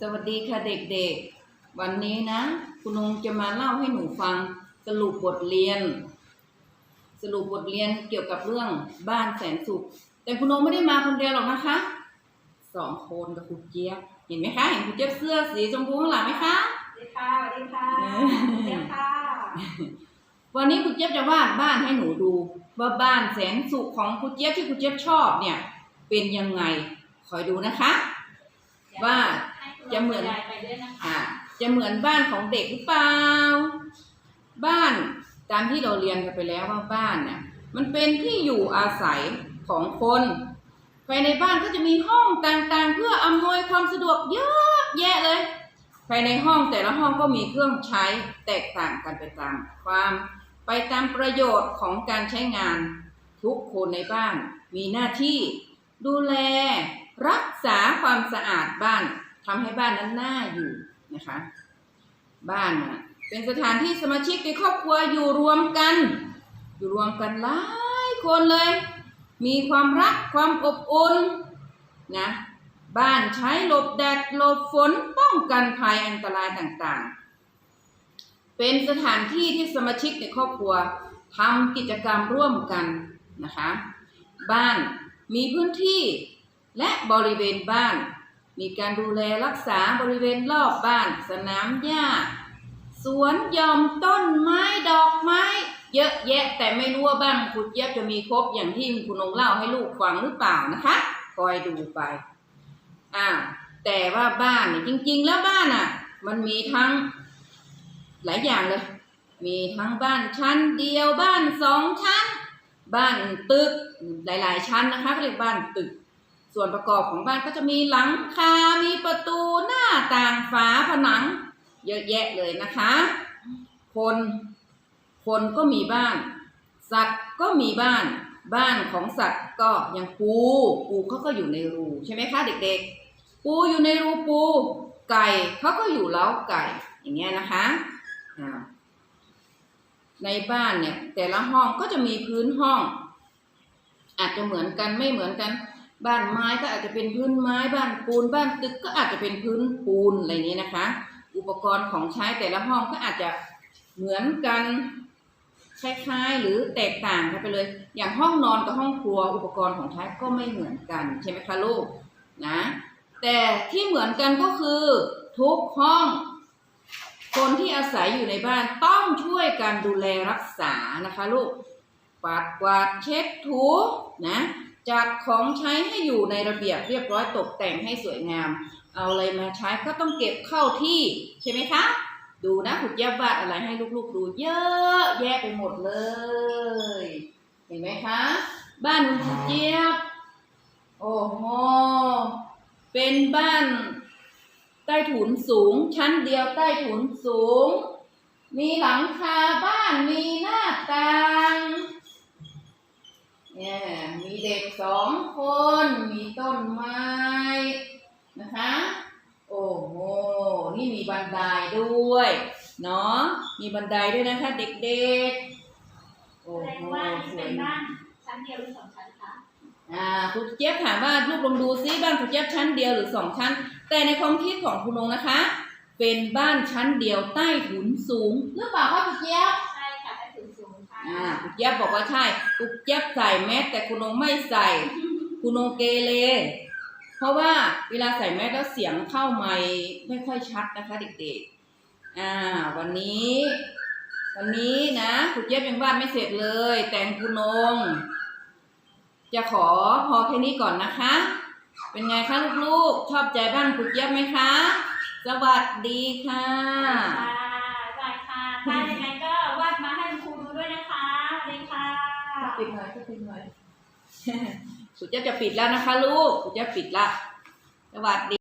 สวัสดีค่ะเด็กๆ วันนี้นะ คุณลุงจะมาเล่าให้หนูฟังสรุปบทเรียน สรุปบทเรียนเกี่ยวกับเรื่องบ้านแสนสุข แต่คุณลุงไม่ได้มาคนเดียวหรอกนะคะสองคนกับครูเจี๊ยบเห็นไหมคะเห็นครูเจี๊ยบเสื้อสีชมพูข้างหลังไหมคะสวัสดีค่ะสวัสดีค่ะเออเจี๊ยบค่ะวันนี้ครูเจี๊ยบจะวาดบ้านให้หนูดู ว่าบ้านแสนสุขของครูเจี๊ยบที่ครูเจี๊ยบชอบเนี่ย เป็นยังไงคอยดูนะคะ ว่าจะเหมือนอ่าจะเหมือนบ้านของเด็กหรือเปล่า บ้านตามที่เราเรียนกันไปแล้วว่าบ้านเนี่ยมันเป็นที่อยู่อาศัยของคนภายในบ้านก็จะมีห้องต่างๆ เพื่ออำนวยความสะดวกเยอะแยะเลย ภายในห้องแต่ละห้องก็มีเครื่องใช้แตกต่างกันไปตามความไปตามประโยชน์ของการใช้งาน ทุกคนในบ้านมีหน้าที่ดูแล รักษาความสะอาดบ้านทำให้บ้านนั้นน่าอยู่นะคะ บ้านนะเป็นสถานที่สมาชิกในครอบครัวอยู่รวมกัน อยู่รวมกันหลายคนเลย มีความรักความอบอุ่นนะบ้านใช้หลบแดดหลบฝนป้องกันภัยอันตรายต่างๆ เป็นสถานที่ที่สมาชิกในครอบครัวทำกิจกรรมร่วมกันนะคะ บ้านมีพื้นที่ และบริเวณบ้าน มีการดูแลรักษาบริเวณรอบบ้าน สนามหญ้า สวนยอมต้นไม้ดอกไม้ เยอะแยะแต่ไม่รู้ว่าบ้านคุณเจี๊ยบจะมีครบอย่างที่คุณนงเล่าให้ลูกฟังหรือเปล่านะคะคอยดูไปอ่าแต่ว่าบ้านเนี่ยจริง ๆ แล้วบ้านอะ มันมีทั้งหลายอย่างเลย มีทั้งบ้านชั้นเดียวบ้านสองชั้น บ้านตึกหลาย ๆ ชั้นนะคะเขาเรียกบ้านตึก ส่วนประกอบของบ้านก็จะมีหลังคา มีประตูหน้าต่างฝาผนัง เยอะแยะเลยนะคะ คน คนก็มีบ้าน สัตว์ก็มีบ้าน บ้านของสัตว์ก็อย่างปู ปูเขาก็อยู่ในรูใช่ไหมคะเด็กๆ ปูอยู่ในรูปู ไก่เขาก็อยู่เล้าไก่ อย่างเงี้ยนะคะในบ้านเนี่ยแต่ละห้องก็จะมีพื้นห้อง อาจจะเหมือนกันไม่เหมือนกัน บ้านไม้ก็อาจจะเป็นพื้นไม้บ้านปูน บ้านตึกก็อาจจะเป็นพื้นปูนอะไรอย่างนี้นะคะ อุปกรณ์ของใช้แต่ละห้องก็อาจจะเหมือนกันคล้ายๆหรือแตกต่างกันไปเลย อย่างห้องนอนกับห้องครัวอุปกรณ์ของใช้ก็ไม่เหมือนกันใช่ไหมคะลูกนะแต่ที่เหมือนกันก็คือทุกห้อง คนที่อาศัยอยู่ในบ้านต้องช่วยกันดูแลรักษานะคะลูกปัดกวาดเช็ดถูนะ จัดของใช้ให้อยู่ในระเบียบเรียบร้อยตกแต่งให้สวยงาม เอาอะไรมาใช้ก็ต้องเก็บเข้าที่ใช่ไหมคะ ดูนะคุณเจี๊ยบวาดอะไรให้ลูกๆดูเยอะแยะไปหมดเลย เห็นไหมคะ บ้านคุณเจี๊ยบ โอ้โห เป็นบ้านใต้ถุนสูง ชั้นเดียวใต้ถุนสูง มีหลังคาบ้านมีหน้าต่าง เนี่ยมีเด็กสองคน มีต้นไม้ นะคะ โอ้โห นี่มีบันไดด้วย เนาะ มีบันไดด้วยนะคะเด็กๆ โอ้แสดโหว่านี่สวเป็ยนมากบ้านชั้นเดียวหรือสองชั้นคะอ่าคุณเจี๊ยบถามว่าลูกลองดูซิบ้านคุณเจี๊ยบชั้นเดียวหรือสองชั้น แต่ในความคิดของคุณนงนะคะ เป็นบ้านชั้นเดียวใต้ถุนสูงหรือเปล่าคะคุณเจี๊ยบ ใช่ อ่าคุณเจี๊ยบบอกว่าใช่คุณเจี๊ยบใส่แมสแต่คุณนงไม่ใส่คุณนงเกเรเพราะว่าเวลาใส่แมสแล้วเสียงเข้าไม่ไม่ค่อยชัดนะคะเด็กๆอ่าวันนี้ วันนี้นะคุณเจี๊ยบยังวาดไม่เสร็จเลย แต่งคุณนง จะขอพอแค่นี้ก่อนนะคะ เป็นไงคะลูกๆ ชอบใจบ้านคุณเจี๊ยบไหมคะ สวัสดีค่ะค่ะบายค่ะถ้ายังไงก็วาดมาให้คุณครูดูด้วยนะคะสวัสดีค่ะ ปิดหน่อยปิดหน่อยสุดยอดจะปิดแล้วนะคะ ลูกสุดยอดปิดละสวัสดี